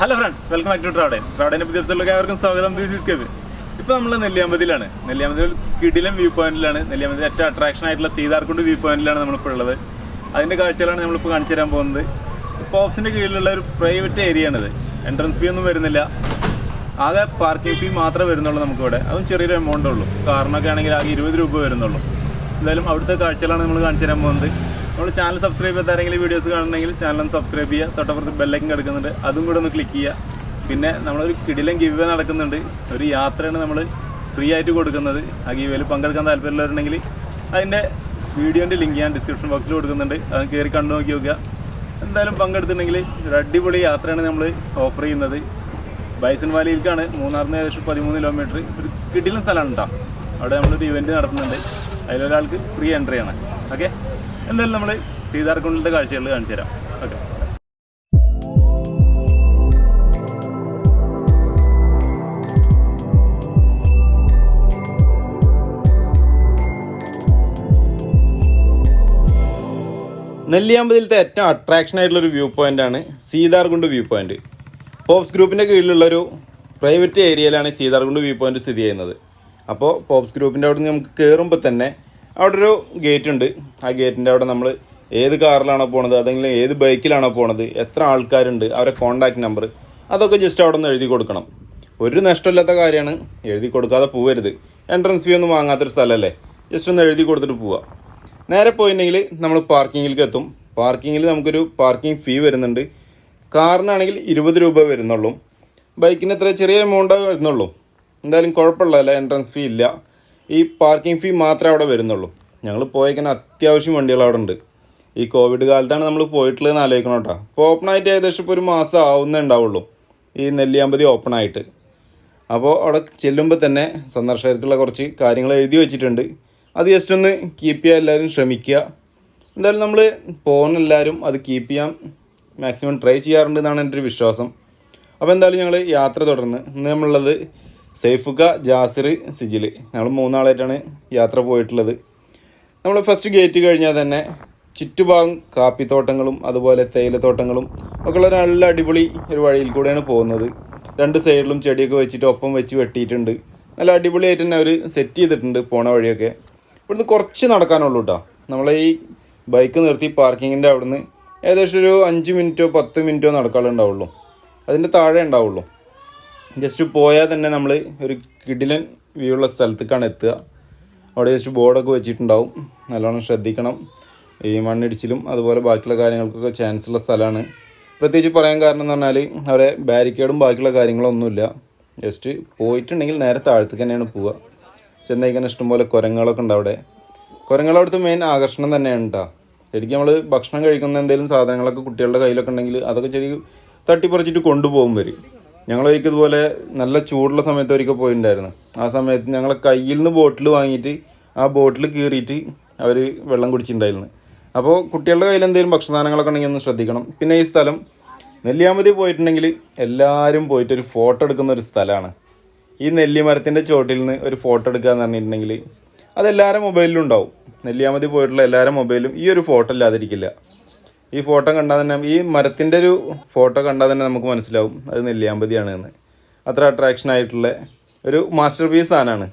Hello friends welcome back to ട്രാവഡൻ ട്രാവഡന്റെ പുതിയ ഏവർക്കും സ്വാഗതം. ദിസ് ഇസ് കെവിൻ ഇപ്പോൾ നമ്മൾ നെല്ലിയാമ്പതിയിലാണ്. നെല്ലിയാമ്പതിയിൽ കിടിലം വ്യൂ പോയിന്റിലാണ് നെല്ലിയാമ്പതിയിൽ ഏറ്റവും അട്രാക്ഷൻ ആയിട്ടുള്ള സീതാർകുണ്ട് വ്യൂ പോയിന്റിലാണ് നമ്മളിപ്പോൾ ഉള്ളത്. അതിന്റെ കാഴ്ചകളാണ് നമ്മളിപ്പോൾ കാണിച്ചു തരാൻ പോകുന്നത്. ഇപ്പോൾ ഓപ്ഷന്റെ കീഴിലുള്ള ഒരു പ്രൈവറ്റ് ഏരിയ ആണിത്. എൻട്രൻസ് ഫീ ഒന്നും വരുന്നില്ല. ആകെ പാർക്കിംഗ് ഫീ മാത്രമേ വരുന്നുള്ളൂ നമുക്കിവിടെ. അതും ചെറിയൊരു എമൗണ്ട് ഉള്ളൂ. കാറിനൊക്കെ ആണെങ്കിൽ ആകെ ഇരുപത് രൂപ വരുന്നുള്ളൂ. എന്തായാലും അവിടുത്തെ കാഴ്ചകളാണ് നമ്മൾ കാണിച്ചു തരാൻ പോകുന്നത്. നമ്മൾ ചാനൽ സബ്സ്ക്രൈബ് ചെയ്ത് ആരെങ്കിലും വീഡിയോസ് കാണണമെങ്കിൽ ചാനൽ സബ്സ്ക്രൈബ് ചെയ്യുക. തൊട്ടപ്പുറത്ത് ബെല്ലൈക്കൻ കിടക്കുന്നുണ്ട്. അതും കൂടെ ഒന്ന് ക്ലിക്ക് ചെയ്യുക. പിന്നെ നമ്മളൊരു കിടിലം ഗിവ് നടക്കുന്നുണ്ട്. ഒരു യാത്രയാണ് നമ്മൾ ഫ്രീ ആയിട്ട് കൊടുക്കുന്നത്. ആ ഗിവേയിൽ പങ്കെടുക്കാൻ താല്പര്യമുള്ളവരുണ്ടെങ്കിൽ അതിന്റെ വീഡിയോന്റെ ലിങ്ക് ഞാൻ ഡിസ്ക്രിപ്ഷൻ ബോക്സിൽ കൊടുക്കുന്നുണ്ട്. അത് കയറി കണ്ടു നോക്കി നോക്കുക. എന്തായാലും പങ്കെടുത്തിട്ടുണ്ടെങ്കിൽ ഒരു അടിപൊളി യാത്രയാണ് നമ്മൾ ഓഫർ ചെയ്യുന്നത്. ബൈസൺ വാലിയിലേക്കാണ് മൂന്നാറിന് ഏകദേശം പതിമൂന്ന് കിലോമീറ്റർ ഒരു കിടിലം സ്ഥലമാണ് കേട്ടോ അവിടെ നമ്മളൊരു ഇവന്റ് നടത്തുന്നുണ്ട്. അതിലൊരാൾക്ക് ഫ്രീ എൻട്രി ആണ്. ഓക്കെ എന്തായാലും നമ്മൾ സീതാർക്കുണ്ടിലത്തെ കാഴ്ചകൾ കാണിച്ചു തരാം. ഓക്കെ. നെല്ലിയാമ്പതിലത്തെ ഏറ്റവും അട്രാക്ഷൻ ആയിട്ടുള്ള ഒരു വ്യൂ പോയിന്റ് ആണ് സീതാർകുണ്ട് വ്യൂ പോയിന്റ് പോപ്സ് ഗ്രൂപ്പിന്റെ കീഴിലുള്ള ഒരു പ്രൈവറ്റ് ഏരിയയിലാണ് സീതാർകുണ്ട് വ്യൂ പോയിന്റ് സ്ഥിതി ചെയ്യുന്നത്. അപ്പോൾ പോപ്സ് ഗ്രൂപ്പിന്റെ അവിടെ നിന്ന് നമുക്ക് കയറുമ്പോൾ തന്നെ അവിടെ ഒരു ഗേറ്റ് ഉണ്ട് ആ ഗേറ്റിന്റെ അവിടെ നമ്മൾ ഏത് കാറിലാണോ പോണത് അതെങ്കിലും ഏത് ബൈക്കിലാണോ പോണത് എത്ര ആൾക്കാരുണ്ട് അവരെ കോൺടാക്ട് നമ്പർ അതൊക്കെ ജസ്റ്റ് അവിടെ നിന്ന് എഴുതി കൊടുക്കണം. ഒരു നഷ്ടമില്ലാത്ത കാര്യമാണ് എഴുതി കൊടുക്കാതെ പോവരുത്. എൻട്രൻസ് ഫീ ഒന്നും വാങ്ങാത്തൊരു സ്ഥലമല്ലേ ജസ്റ്റ് ഒന്ന് എഴുതി കൊടുത്തിട്ട് പോവുക നേരെ പോയിട്ടുണ്ടെങ്കിൽ നമ്മൾ പാർക്കിങ്ങിലേക്ക് എത്തും. പാർക്കിങ്ങിൽ നമുക്കൊരു പാർക്കിംഗ് ഫീ വരുന്നുണ്ട്. കാറിനാണെങ്കിൽ ഇരുപത് രൂപ വരുന്നുള്ളൂ. ബൈക്കിന് എത്ര ചെറിയ എമൗണ്ടേ വരുന്നുള്ളൂ. എന്തായാലും കുഴപ്പമില്ല എൻട്രൻസ് ഫീ ഇല്ല. ഈ പാർക്കിംഗ് ഫീ മാത്രമേ അവിടെ വരുന്നുള്ളൂ. ഞങ്ങൾ പോയേക്കുന്ന അത്യാവശ്യം വണ്ടികൾ അവിടെ ഉണ്ട്. ഈ കോവിഡ് കാലത്താണ് നമ്മൾ പോയിട്ടുള്ളതെന്ന് ആലോചിക്കണം കേട്ടോ. അപ്പോൾ ഓപ്പൺ ആയിട്ട് ഏകദേശം ഇപ്പോൾ ഒരു മാസം ആവുന്നേ ഉണ്ടാവുള്ളൂ. ഈ നെല്ലിയാമ്പതി ഓപ്പൺ ആയിട്ട്. അപ്പോൾ അവിടെ ചെല്ലുമ്പോൾ തന്നെ സന്ദർശകർക്കുള്ള കുറച്ച് കാര്യങ്ങൾ എഴുതി വെച്ചിട്ടുണ്ട്. അത് ജസ്റ്റ് ഒന്ന് കീപ്പ് ചെയ്യാൻ എല്ലാവരും ശ്രമിക്കുക. എന്തായാലും നമ്മൾ പോകുന്ന എല്ലാവരും അത് കീപ്പ് ചെയ്യാൻ മാക്സിമം ട്രൈ ചെയ്യാറുണ്ട് എന്നാണ് എന്റെ ഒരു വിശ്വാസം. അപ്പോൾ എന്തായാലും ഞങ്ങൾ യാത്ര തുടർന്ന്. ഇന്ന് നമ്മളുള്ളത് സൈഫുക്ക ജാസിർ സിജിൽ. നമ്മൾ മൂന്നാളായിട്ടാണ് യാത്ര പോയിട്ടുള്ളത്. നമ്മൾ ഫസ്റ്റ് ഗേറ്റ് കഴിഞ്ഞാൽ തന്നെ ചുറ്റുഭാഗം കാപ്പിത്തോട്ടങ്ങളും അതുപോലെ തേയിലത്തോട്ടങ്ങളും ഒക്കെ ഉള്ള നല്ല അടിപൊളി ഒരു വഴിയിൽ കൂടെയാണ് പോകുന്നത്. രണ്ട് സൈഡിലും ചെടിയൊക്കെ വെച്ചിട്ട് ഒപ്പം വെച്ച് വെട്ടിയിട്ടുണ്ട്. നല്ല അടിപൊളിയായിട്ട് തന്നെ അവർ സെറ്റ് ചെയ്തിട്ടുണ്ട് പോണ വഴിയൊക്കെ. ഇവിടുന്ന് കുറച്ച് നടക്കാനുള്ളൂ കേട്ടോ നമ്മളെ ഈ ബൈക്ക് നിർത്തി പാർക്കിങ്ങിന്റെ അവിടുന്ന് ഏകദേശം ഒരു അഞ്ച് മിനിറ്റോ പത്ത് മിനിറ്റോ നടക്കാനുണ്ടാവുള്ളൂ അതിന്റെ താഴെ ഉണ്ടാവുള്ളൂ. ജസ്റ്റ് പോയാൽ തന്നെ നമ്മൾ ഒരു കിടിലൻ വ്യൂ ഉള്ള സ്ഥലത്തേക്കാണ് എത്തുക. അവിടെ ജസ്റ്റ് ബോർഡൊക്കെ വെച്ചിട്ടുണ്ടാവും. നല്ലോണം ശ്രദ്ധിക്കണം. ഈ മണ്ണിടിച്ചിലും അതുപോലെ ബാക്കിയുള്ള കാര്യങ്ങൾക്കൊക്കെ ചാൻസ് ഉള്ള സ്ഥലമാണ്. പ്രത്യേകിച്ച് പറയാൻ കാരണം എന്ന് പറഞ്ഞാൽ അവരെ ബാരിക്കേഡും ബാക്കിയുള്ള കാര്യങ്ങളൊന്നുമില്ല. ജസ്റ്റ് പോയിട്ടുണ്ടെങ്കിൽ നേരെ താഴത്തേക്ക് തന്നെയാണ് പോവുക. ചെന്നൈക്കാൻ ഇഷ്ടംപോലെ കുരങ്ങുകളൊക്കെ ഉണ്ട് അവിടെ. കുരങ്ങളവിടുത്തെ മെയിൻ ആകർഷണം തന്നെയാണ് കേട്ടോ ശരിക്കും നമ്മൾ ഭക്ഷണം കഴിക്കുന്ന എന്തെങ്കിലും സാധനങ്ങളൊക്കെ കുട്ടികളുടെ കയ്യിലൊക്കെ ഉണ്ടെങ്കിൽ അതൊക്കെ ശരി തട്ടിപ്പറിച്ചിട്ട് കൊണ്ടുപോകും വരും ഞങ്ങളൊരിക്കൽ ഇതുപോലെ നല്ല ചൂടുള്ള സമയത്ത് ഒരിക്കൽ പോയിട്ടുണ്ടായിരുന്നു ആ സമയത്ത് ഞങ്ങൾ കയ്യിൽ നിന്ന് ബോട്ടിൽ വാങ്ങിയിട്ട് ആ ബോട്ടിൽ കീറിയിട്ട് അവർ വെള്ളം കുടിച്ചിട്ടുണ്ടായിരുന്നു അപ്പോൾ കുട്ടികളുടെ കയ്യിൽ എന്തെങ്കിലും ഭക്ഷണസാധനങ്ങളൊക്കെ ഉണ്ടെങ്കിൽ ഒന്ന് ശ്രദ്ധിക്കണം. പിന്നെ ഈ സ്ഥലം നെല്ലിയാമ്പതി പോയിട്ടുണ്ടെങ്കിൽ എല്ലാവരും പോയിട്ട് ഒരു ഫോട്ടോ എടുക്കുന്ന ഒരു സ്ഥലമാണ്. ഈ നെല്ലിമരത്തിന്റെ ചോട്ടിൽ നിന്ന് ഒരു ഫോട്ടോ എടുക്കുക എന്ന് പറഞ്ഞിട്ടുണ്ടെങ്കിൽ അതെല്ലാവരും മൊബൈലിലും ഉണ്ടാവും. നെല്ലിയാമ്പതി പോയിട്ടുള്ള എല്ലാവരും മൊബൈലും ഈ ഒരു ഫോട്ടോ ഇല്ലാതിരിക്കില്ല. ഈ ഫോട്ടോ കണ്ടാൽ തന്നെ ഈ മരത്തിന്റെ ഒരു ഫോട്ടോ കണ്ടാൽ തന്നെ നമുക്ക് മനസ്സിലാവും. അത് നെല്ലിയാമ്പതിയാണ് എന്ന്. അത്ര അട്രാക്ഷൻ ആയിട്ടുള്ള ഒരു മാസ്റ്റർ പീസ് സാധനമാണ്.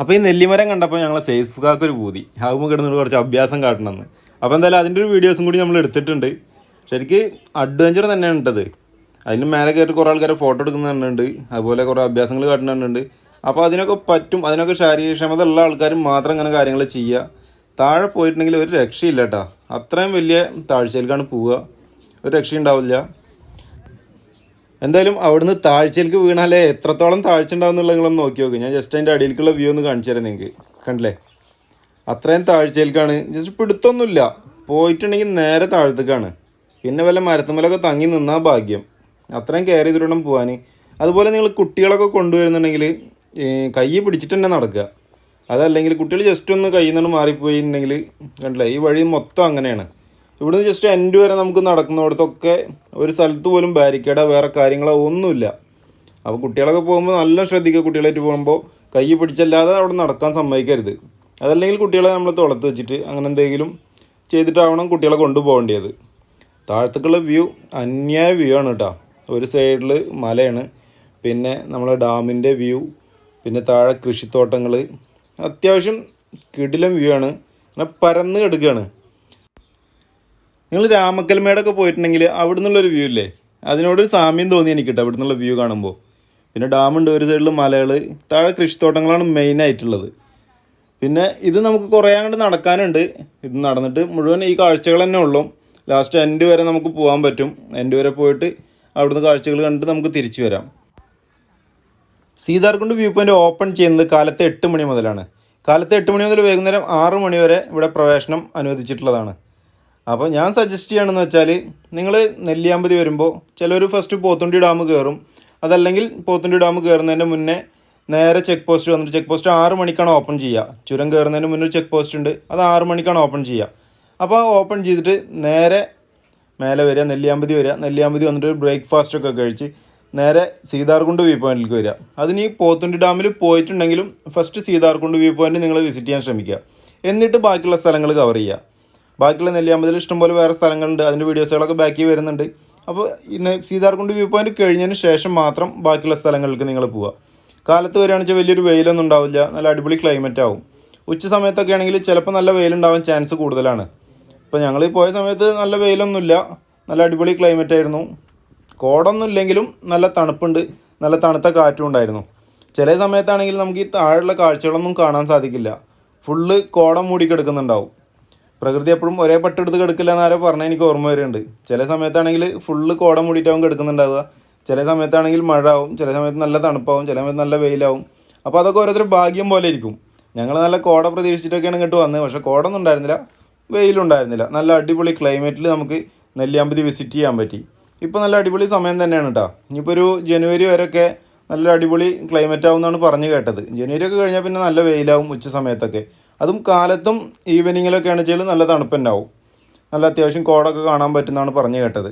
അപ്പോൾ ഈ നെല്ലിമരം കണ്ടപ്പോൾ ഞങ്ങൾ സേഫ് ഒരു പൂതി. ആകുമ്പോൾ കിടന്നിട്ട് കുറച്ച് അഭ്യാസം കാട്ടണമെന്ന് അപ്പോൾ എന്തായാലും അതിന്റെ ഒരു വീഡിയോസും കൂടി നമ്മൾ എടുത്തിട്ടുണ്ട്. ശരിക്ക് അഡ്വഞ്ചർ തന്നെയാണ് ഇട്ടത് അതിന് മേലെ കയറി കുറേ ആൾക്കാർ ഫോട്ടോ എടുക്കുന്ന കണ്ടുണ്ട് അതുപോലെ കുറേ അഭ്യാസങ്ങൾ കാട്ടുന്നുണ്ട് അപ്പോൾ അതിനൊക്കെ പറ്റും അതിനൊക്കെ ശാരീരിക ക്ഷമത ഉള്ള ആൾക്കാരും മാത്രം ഇങ്ങനെ കാര്യങ്ങൾ ചെയ്യുക. താഴെ പോയിട്ടുണ്ടെങ്കിൽ ഒരു രക്ഷയില്ല കേട്ടോ അത്രയും വലിയ താഴ്ചയിലേക്കാണ് പോവുക. ഒരു രക്ഷയുണ്ടാവില്ല. എന്തായാലും അവിടുന്ന് താഴ്ചയിലേക്ക് വീണാലേ എത്രത്തോളം താഴ്ച ഉണ്ടാവും എന്നുള്ളത് നിങ്ങളൊന്ന് നോക്കി നോക്ക്. ഞാൻ ജസ്റ്റ് അതിന്റെ അടിയിലേക്കുള്ള വ്യൂ ഒന്ന് കാണിച്ചു തരാം നിങ്ങൾക്ക് കണ്ടില്ലേ? അത്രയും താഴ്ചയിലേക്കാണ്. ജസ്റ്റ് പിടുത്തൊന്നുമില്ല. പോയിട്ടുണ്ടെങ്കിൽ നേരെ താഴത്തേക്കാണ്. പിന്നെ വല്ല മരത്തുമ്മലൊക്കെ തങ്ങി നിന്നാൽ ഭാഗ്യം. അത്രയും കെയർ ചെയ്തിട്ട് പോകാൻ അതുപോലെ നിങ്ങൾ കുട്ടികളൊക്കെ കൊണ്ടുവരുന്നുണ്ടെങ്കിൽ കൈ പിടിച്ചിട്ട് തന്നെ നടക്കുക. അതല്ലെങ്കിൽ കുട്ടികൾ ജസ്റ്റ് ഒന്ന് കയ്യിൽ നിന്ന് മാറിപ്പോയിട്ടുണ്ടെങ്കിൽ കണ്ടില്ലേ ഈ വഴി മൊത്തം അങ്ങനെയാണ്. ഇവിടുന്ന് ജസ്റ്റ് എൻഡ് വരെ നമുക്ക് നടക്കുന്നിടത്തൊക്കെ ഒരു സ്ഥലത്ത് പോലും ബാരിക്കേഡോ വേറെ കാര്യങ്ങളോ ഒന്നുമില്ല. അപ്പോൾ കുട്ടികളൊക്കെ പോകുമ്പോൾ നല്ല ശ്രദ്ധിക്കുക കുട്ടികളായിട്ട് പോകുമ്പോൾ കൈ പിടിച്ചല്ലാതെ അവിടെ നടക്കാൻ സമ്മതിക്കരുത്. അതല്ലെങ്കിൽ കുട്ടികളെ നമ്മൾ തുളത്ത് വെച്ചിട്ട് അങ്ങനെ എന്തെങ്കിലും ചെയ്തിട്ടാവണം കുട്ടികളെ കൊണ്ടുപോകേണ്ടത്. താഴത്തേക്കുള്ള വ്യൂ അന്യായ വ്യൂ ആണ് കേട്ടോ. ഒരു സൈഡിൽ മലയാണ് പിന്നെ നമ്മളെ ഡാമിന്റെ വ്യൂ പിന്നെ താഴെ കൃഷിത്തോട്ടങ്ങൾ അത്യാവശ്യം കിടിലം വ്യൂ ആണ്. അങ്ങനെ പരന്ന് കിടക്കുകയാണ് നിങ്ങൾ രാമക്കൽമേടൊക്കെ പോയിട്ടുണ്ടെങ്കിൽ അവിടെ നിന്നുള്ളൊരു വ്യൂ ഇല്ലേ? അതിനോടൊരു സാമ്യം തോന്നി എനിക്ക് കേട്ടോ അവിടെ നിന്നുള്ള വ്യൂ കാണുമ്പോൾ പിന്നെ ഡാമുണ്ട് ഒരു സൈഡിൽ മലകൾ താഴെ കൃഷിത്തോട്ടങ്ങളാണ് മെയിൻ ആയിട്ടുള്ളത്. പിന്നെ ഇത് നമുക്ക് കുറേ അങ്ങോട്ട് നടക്കാനുണ്ട്. ഇത് നടന്നിട്ട് മുഴുവൻ ഈ കാഴ്ചകൾ തന്നെ ഉള്ളൂ. ലാസ്റ്റ് എൻഡ് വരെ നമുക്ക് പോകാൻ പറ്റും. എൻഡ് വരെ പോയിട്ട് അവിടുന്ന് കാഴ്ചകൾ കണ്ടിട്ട് നമുക്ക് തിരിച്ചു വരാം. സീതാർകുണ്ട് വ്യൂ പോയിന്റ് ഓപ്പൺ ചെയ്യുന്നത് കാലത്ത് എട്ട് മണി മുതലാണ്. കാലത്ത് എട്ട് മണി മുതൽ വൈകുന്നേരം ആറ് മണി വരെ ഇവിടെ പ്രവേശനം അനുവദിച്ചിട്ടുള്ളതാണ്. അപ്പോൾ ഞാൻ സജസ്റ്റ് ചെയ്യണമെന്ന് വെച്ചാൽ നിങ്ങൾ നെല്ലിയാമ്പതി വരുമ്പോൾ ചിലർ ഫസ്റ്റ് പോത്തുണ്ടി ഡാം കയറും അതല്ലെങ്കിൽ പോത്തുണ്ടി ഡാം കയറുന്നതിന്റെ മുന്നേ നേരെ ചെക്ക് പോസ്റ്റ് വന്നിട്ട് ചെക്ക് പോസ്റ്റ് ആറ് മണിക്കാണ് ഓപ്പൺ ചെയ്യുക ചുരം കയറുന്നതിന് മുന്നേ ചെക്ക് പോസ്റ്റ് ഉണ്ട്. അത് ആറ് മണിക്കാണ് ഓപ്പൺ ചെയ്യുക അപ്പോൾ ഓപ്പൺ ചെയ്തിട്ട് നേരെ മേലെ വരിക നെല്ലിയാമ്പതി വരിക. നെല്ലിയാമ്പതി വന്നിട്ട് ബ്രേക്ക്ഫാസ്റ്റ് ഒക്കെ കഴിച്ച് നേരെ സീതാർകുണ്ട് വ്യൂ പോയിന്റിലേക്ക് വരിക. അതിന് ഈ പോത്തുണ്ടി ഡാമിൽ പോയിട്ടുണ്ടെങ്കിലും ഫസ്റ്റ് സീതാർകുണ്ട് വ്യൂ പോയിന്റ് നിങ്ങൾ വിസിറ്റ് ചെയ്യാൻ ശ്രമിക്കുക. എന്നിട്ട് ബാക്കിയുള്ള സ്ഥലങ്ങൾ കവർ ചെയ്യുക. ബാക്കിയുള്ള നെല്ലിയാമ്പതിൽ ഇഷ്ടംപോലെ വേറെ സ്ഥലങ്ങളുണ്ട്. അതിന്റെ വീഡിയോസുകളൊക്കെ ബാക്കി വരുന്നുണ്ട്. അപ്പോൾ ഇന്ന് സീതാർകുണ്ട് വ്യൂ പോയിന്റ് കഴിഞ്ഞതിന് ശേഷം മാത്രം ബാക്കിയുള്ള സ്ഥലങ്ങൾക്ക് നിങ്ങൾ പോവുക. കാലത്ത് വരികയാണെന്ന് വെച്ചാൽ വലിയൊരു വെയിലൊന്നും ഉണ്ടാവില്ല. നല്ല അടിപൊളി ക്ലൈമറ്റ് ആവും. ഉച്ച സമയത്തൊക്കെ ആണെങ്കിൽ ചിലപ്പോൾ നല്ല വെയിലുണ്ടാവാൻ ചാൻസ് കൂടുതലാണ്. ഇപ്പോൾ ഞങ്ങൾ പോയ സമയത്ത് നല്ല വെയിലൊന്നുമില്ല. നല്ല അടിപൊളി ക്ലൈമറ്റ് ആയിരുന്നു. കോടൊന്നും ഇല്ലെങ്കിലും നല്ല തണുപ്പുണ്ട് നല്ല തണുത്ത കാറ്റും ഉണ്ടായിരുന്നു. ചില സമയത്താണെങ്കിൽ നമുക്ക് ഈ താഴെയുള്ള കാഴ്ചകളൊന്നും കാണാൻ സാധിക്കില്ല. ഫുള്ള് കോടം മൂടി കിടക്കുന്നുണ്ടാവും പ്രകൃതി എപ്പോഴും ഒരേ പട്ടെടുത്ത് കിടക്കില്ല എന്നാരോ പറഞ്ഞാൽ എനിക്ക് ഓർമ്മ വരുന്നുണ്ട്. ചില സമയത്താണെങ്കിൽ ഫുള്ള് കോടം മൂടിയിട്ടാവും കിടക്കുന്നുണ്ടാവുക. ചില സമയത്താണെങ്കിൽ മഴ ആവും ചില സമയത്ത് നല്ല തണുപ്പാവും ചില സമയത്ത് നല്ല വെയിലാവും. അപ്പോൾ അതൊക്കെ ഓരോരുത്തർ ഭാഗ്യം പോലെ ഇരിക്കും. ഞങ്ങൾ നല്ല കോട പ്രതീക്ഷിച്ചിട്ടൊക്കെയാണ് ഇങ്ങോട്ട് വന്നത്. പക്ഷേ കോടൊന്നും ഉണ്ടായിരുന്നില്ല വെയിലുണ്ടായിരുന്നില്ല നല്ല അടിപൊളി ക്ലൈമറ്റിൽ നമുക്ക് നെല്ലിയാമ്പതി വിസിറ്റ് ചെയ്യാൻ പറ്റി. ഇപ്പോൾ നല്ല അടിപൊളി സമയം തന്നെയാണ് കേട്ടോ ഇനിയിപ്പോൾ ഒരു ജനുവരി വരെയൊക്കെ നല്ല അടിപൊളി ക്ലൈമറ്റ് ആവും എന്നാണ് പറഞ്ഞു കേട്ടത്. ജനുവരി ഒക്കെ കഴിഞ്ഞാൽ പിന്നെ നല്ല വെയിലാവും ഉച്ച സമയത്തൊക്കെ. അതും കാലത്തും ഈവനിങ്ങിലൊക്കെ ആണെന്ന് നല്ല തണുപ്പുണ്ടാവും. നല്ല അത്യാവശ്യം കോടൊക്കെ കാണാൻ പറ്റുന്നതാണ് പറഞ്ഞു കേട്ടത്.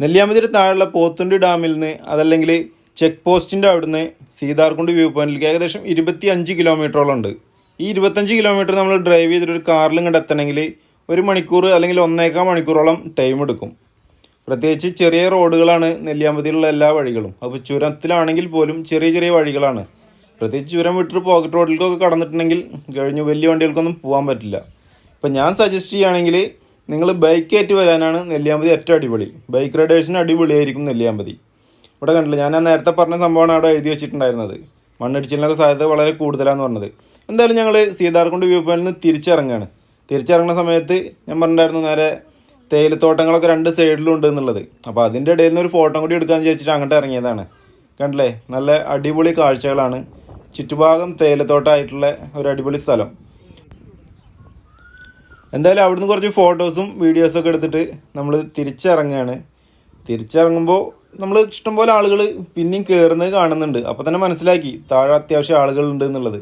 നെല്ലിയാമ്പതിരി താഴെയുള്ള പോത്തുണ്ടി ഡാമിൽ നിന്ന് അതല്ലെങ്കിൽ ചെക്ക് പോസ്റ്റിന്റെ അവിടുന്ന് സീതാർകുണ്ട് വ്യൂ പോയിന്റിലേക്ക് ഏകദേശം ഇരുപത്തി അഞ്ച് കിലോമീറ്ററോളം ഉണ്ട്. ഈ ഇരുപത്തഞ്ച് കിലോമീറ്റർ നമ്മൾ ഡ്രൈവ് ചെയ്തിട്ട് ഒരു കാറിൽ ഇങ്ങോട്ട് എത്തണമെങ്കിൽ ഒരു മണിക്കൂർ അല്ലെങ്കിൽ ഒന്നേക്കാൽ മണിക്കൂറോളം ടൈം എടുക്കും. പ്രത്യേകിച്ച് ചെറിയ റോഡുകളാണ് നെല്ലിയാമ്പതിയിലുള്ള എല്ലാ വഴികളും. അപ്പോൾ ചുരത്തിലാണെങ്കിൽ പോലും ചെറിയ ചെറിയ വഴികളാണ്. പ്രത്യേകിച്ച് ചുരം വിട്ടിട്ട് പോക്കറ്റ് റോഡിലേക്കൊക്കെ കടന്നിട്ടുണ്ടെങ്കിൽ കഴിഞ്ഞു വലിയ വണ്ടികൾക്കൊന്നും പോകാൻ പറ്റില്ല. ഇപ്പം ഞാൻ സജസ്റ്റ് ചെയ്യുകയാണെങ്കിൽ നിങ്ങൾ ബൈക്ക് ആയിട്ട് വരാനാണ് നെല്ലിയാമ്പതി ഏറ്റവും അടിപൊളി. ബൈക്ക് റൈഡേഴ്സിന് അടിപൊളിയായിരിക്കും നെല്ലിയാമ്പതി. ഇവിടെ കണ്ടില്ല ഞാൻ നേരത്തെ പറഞ്ഞ സംഭവമാണ് അവിടെ എഴുതി വെച്ചിട്ടുണ്ടായിരുന്നത്. മണ്ണിടിച്ചിലിനൊക്കെ സാധ്യത വളരെ കൂടുതലാണെന്ന് പറഞ്ഞത്. എന്തായാലും ഞങ്ങൾ സീതാർകുണ്ട് വ്യൂ പോയിന്റിൽ നിന്ന് തിരിച്ചിറങ്ങുകയാണ്. തിരിച്ചിറങ്ങുന്ന സമയത്ത് ഞാൻ പറഞ്ഞിട്ടുണ്ടായിരുന്നു നേരെ തേയിലത്തോട്ടങ്ങളൊക്കെ രണ്ട് സൈഡിലും ഉണ്ട് എന്നുള്ളത്. അപ്പോൾ അതിന്റെ ഇടയിൽ നിന്ന് ഒരു ഫോട്ടോ കൂടി എടുക്കാമെന്ന് വിചാരിച്ചിട്ട് അങ്ങോട്ട് ഇറങ്ങിയതാണ്. കണ്ടില്ലേ? നല്ല അടിപൊളി കാഴ്ചകളാണ്. ചുറ്റുഭാഗം തേയിലത്തോട്ടമായിട്ടുള്ള ഒരു അടിപൊളി സ്ഥലം. എന്തായാലും അവിടുന്ന് കുറച്ച് ഫോട്ടോസും വീഡിയോസൊക്കെ എടുത്തിട്ട് നമ്മൾ തിരിച്ചിറങ്ങുകയാണ്. തിരിച്ചിറങ്ങുമ്പോൾ നമ്മൾ ഇഷ്ടംപോലെ ആളുകൾ പിന്നെയും കയറുന്നത് കാണുന്നുണ്ട്. അപ്പോൾ തന്നെ മനസ്സിലാക്കി താഴെ അത്യാവശ്യം ആളുകളുണ്ട് എന്നുള്ളത്.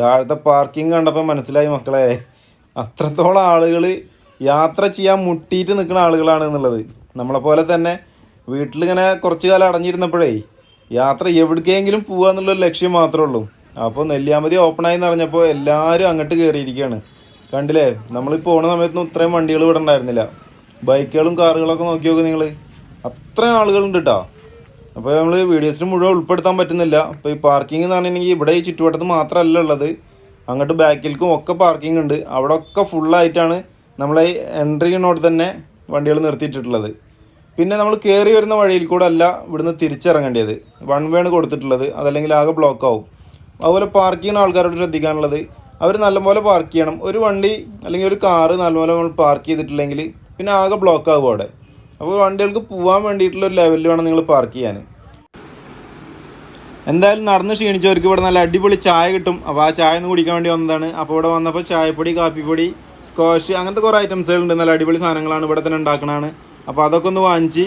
താഴത്തെ പാർക്കിംഗ് കണ്ടപ്പോൾ മനസ്സിലായി മക്കളെ. അത്രത്തോളം ആളുകൾ യാത്ര ചെയ്യാൻ മുട്ടിയിട്ട് നിൽക്കുന്ന ആളുകളാണ് എന്നുള്ളത്. നമ്മളെപ്പോലെ തന്നെ വീട്ടിലിങ്ങനെ കുറച്ച് കാലം അടഞ്ഞിരുന്നപ്പോഴേ യാത്ര എവിടേക്കെങ്കിലും പോകുക എന്നുള്ളൊരു ലക്ഷ്യം മാത്രമേ ഉള്ളൂ. അപ്പോൾ നെല്ലിയാമ്പതി ഓപ്പണായി എന്ന് പറഞ്ഞപ്പോൾ എല്ലാവരും അങ്ങോട്ട് കയറിയിരിക്കുകയാണ്. കണ്ടില്ലേ? നമ്മൾ പോണ സമയത്തൊന്നും ഇത്രയും വണ്ടികൾ ഇവിടെ ഉണ്ടായിരുന്നില്ല. ബൈക്കുകളും കാറുകളൊക്കെ നോക്കി നോക്ക് നിങ്ങൾ. അത്രയും ആളുകളുണ്ട് കേട്ടോ. അപ്പോൾ നമ്മൾ വീഡിയോസിൽ മുഴുവൻ ഉൾപ്പെടുത്താൻ പറ്റുന്നില്ല. അപ്പോൾ ഈ പാർക്കിംഗ് എന്ന് പറഞ്ഞിട്ടുണ്ടെങ്കിൽ ഇവിടെ ഈ ചുറ്റുവട്ടത്ത് മാത്രമല്ല ഉള്ളത്. അങ്ങോട്ട് ബാക്കിലേക്കും ഒക്കെ പാർക്കിംഗ് ഉണ്ട്. അവിടെ ഒക്കെ ഫുള്ളായിട്ടാണ് നമ്മളെ എൻട്രി ചെയ്യുന്നോട് തന്നെ വണ്ടികൾ നിർത്തിയിട്ടിട്ടുള്ളത് പിന്നെ നമ്മൾ കയറി വരുന്ന വഴിയിൽ കൂടെ അല്ല ഇവിടുന്ന് തിരിച്ചിറങ്ങേണ്ടത്. വൺ വേ ആണ് കൊടുത്തിട്ടുള്ളത്. അതല്ലെങ്കിൽ ആകെ ബ്ലോക്ക് ആവും. അതുപോലെ പാർക്ക് ചെയ്യുന്ന ആൾക്കാരോട് ശ്രദ്ധിക്കാനുള്ളത് അവർ നല്ലപോലെ പാർക്ക് ചെയ്യണം. ഒരു വണ്ടി അല്ലെങ്കിൽ ഒരു കാറ് നല്ലപോലെ നമ്മൾ പാർക്ക് ചെയ്തിട്ടില്ലെങ്കിൽ പിന്നെ ആകെ ബ്ലോക്ക് ആകും അവിടെ. അപ്പോൾ വണ്ടികൾക്ക് പോകാൻ വേണ്ടിയിട്ടുള്ള ഒരു ലെവലിൽ വേണം നിങ്ങൾ പാർക്ക് ചെയ്യാൻ. എന്തായാലും നടന്ന് ക്ഷീണിച്ചവർക്ക് ഇവിടെ നല്ല അടിപൊളി ചായ കിട്ടും. അപ്പോൾ ആ ചായ ഒന്ന് കുടിക്കാൻ വേണ്ടി വന്നതാണ്. അപ്പോൾ ഇവിടെ വന്നപ്പോൾ ചായപ്പൊടി കാപ്പിപ്പൊടി സ്ക്വാഷ് അങ്ങനത്തെ കുറേ ഐറ്റംസുകളുണ്ട് നല്ല അടിപൊളി സാധനങ്ങളാണ് ഇവിടെ തന്നെ ഉണ്ടാക്കണതാണ് അപ്പോൾ അതൊക്കെ ഒന്ന് വാങ്ങിച്ച്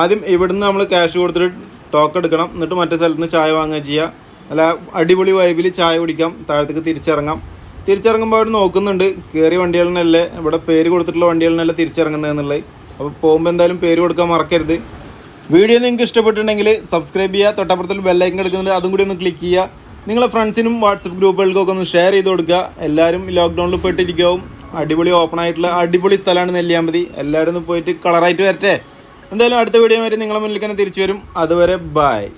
ആദ്യം ഇവിടുന്ന് നമ്മൾ ക്യാഷ് കൊടുത്തിട്ട് ടോക്ക് എടുക്കണം. എന്നിട്ട് മറ്റേ സ്ഥലത്ത് നിന്ന് ചായ വാങ്ങുക ചെയ്യുക നല്ല അടിപൊളി വൈബിൽ ചായ കുടിക്കാം. താഴത്തേക്ക് തിരിച്ചിറങ്ങാം. തിരിച്ചിറങ്ങുമ്പോൾ അവർ നോക്കുന്നുണ്ട്. കയറിയ വണ്ടികളിനല്ലേ ഇവിടെ പേര് കൊടുത്തിട്ടുള്ള വണ്ടികളിനല്ലേ തിരിച്ചിറങ്ങുന്നത് എന്നുള്ളത്. അപ്പോൾ പോകുമ്പോൾ എന്തായാലും പേര് കൊടുക്കാൻ മറക്കരുത്. വീഡിയോ നിങ്ങൾക്ക് ഇഷ്ടപ്പെട്ടിട്ടുണ്ടെങ്കിൽ സബ്സ്ക്രൈബ് ചെയ്യുക തൊട്ടപ്പുറത്തിൽ ബെല്ലൈക്കൻ എടുക്കുന്നുണ്ട് അതും കൂടി ഒന്ന് ക്ലിക്ക് ചെയ്യുക. നിങ്ങളെ ഫ്രണ്ട്സിനും വാട്സപ്പ് ഗ്രൂപ്പുകൾക്കൊക്കെ ഒന്ന് ഷെയർ ചെയ്ത് കൊടുക്കുക. എല്ലാവരും ലോക്ക്ഡൗണിൽ പെട്ടിരിക്കാവും. അടിപൊളി ഓപ്പൺ ആയിട്ടുള്ള അടിപൊളി സ്ഥലമാണ് നെല്ലിയാമ്പതി എല്ലാവരും ഒന്ന് പോയിട്ട് കളറായിട്ട് വരട്ടെ. എന്തായാലും അടുത്ത വീഡിയോ വരെ നിങ്ങളെ മുന്നിൽ തന്നെ തിരിച്ചു വരും. അതുവരെ ബായ്